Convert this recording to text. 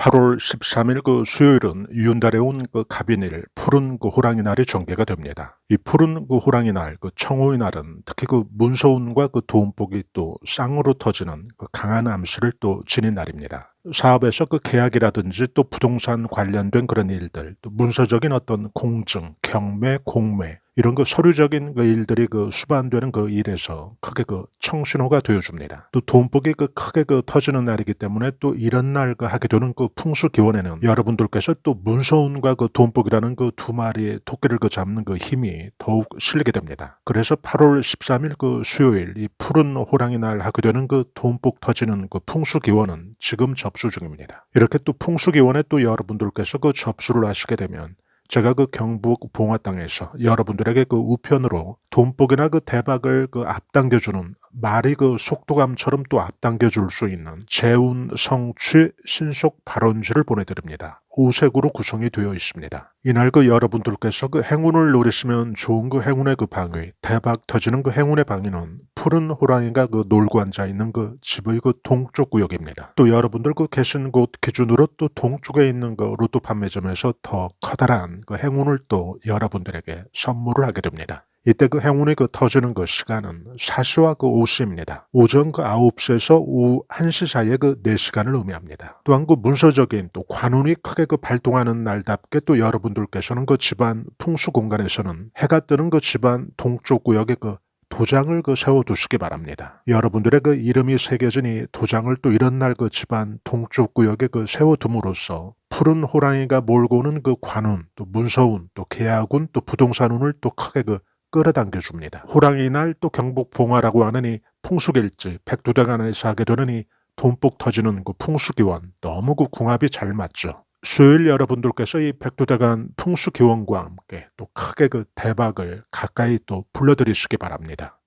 8월 13일 그 수요일은 윤달에 온그 갑인일 푸른 그 호랑이 날이 전개가 됩니다. 이 푸른 그 호랑이 날, 그 청호의 날은 특히 그 문서운과 그 도움복이 또 쌍으로 터지는 그 강한 암시를 또 지닌 날입니다. 사업에서 그 계약이라든지 또 부동산 관련된 그런 일들, 또 문서적인 어떤 공증, 경매, 공매 이런 그 서류적인 그 일들이 그 수반되는 그 일에서 크게 그 청신호가 되어줍니다. 또 돈복이 그 크게 그 터지는 날이기 때문에 또 이런 날 그 하게 되는 그 풍수 기원에는 여러분들께서 또 문서운과 그 돈복이라는 그 두 마리의 토끼를 그 잡는 그 힘이 더욱 실리게 됩니다. 그래서 8월 13일 그 수요일 이 푸른 호랑이 날 하게 되는 그 돈복 터지는 그 풍수 기원은 지금 접수 중입니다. 이렇게 또 풍수 기원에 또 여러분들께서 그 접수를 하시게 되면 제가 그 경북 봉화 땅에서 여러분들에게 그 우편으로 돈복이나 그 대박을 그 앞당겨주는 말이 그 속도감처럼 또 앞당겨 줄 수 있는 재운 성취 신속 발언지를 보내드립니다. 오색으로 구성이 되어 있습니다. 이날 그 여러분들께서 그 행운을 노리시면 좋은 그 행운의 그 방위, 대박 터지는 그 행운의 방위는 푸른 호랑이가 그 놀고 앉아 있는 그 집의 그 동쪽 구역입니다. 또 여러분들 그 계신 곳 기준으로 또 동쪽에 있는 그 로또 판매점에서 더 커다란 그 행운을 또 여러분들에게 선물을 하게 됩니다. 이때 그 행운이 그 터지는 그 시간은 4시와 그 5시입니다. 오전 그 9시에서 오후 1시 사이에 그 4시간을 의미합니다. 또한 그 문서적인 또 관운이 크게 그 발동하는 날답게 또 여러분들께서는 그 집안 풍수 공간에서는 해가 뜨는 그 집안 동쪽 구역에 그 도장을 그 세워두시기 바랍니다. 여러분들의 그 이름이 새겨진 이 도장을 또 이런 날 그 집안 동쪽 구역에 그 세워둠으로써 푸른 호랑이가 몰고 오는 그 관운, 또 문서운, 또 계약운, 또 부동산운을 또 크게 그 끌어당겨 줍니다. 호랑이 날 또 경북 봉화라고 이 풍수길지 백두대간에서 하게 이 돈복 터지는 그 풍수기원 너무 그 궁합이 잘 맞죠. 수요일 여러분들께서 이 백두대간 풍수기원과 함께 또 크게 그 대박을 가까이 또 불러들이시기 바랍니다.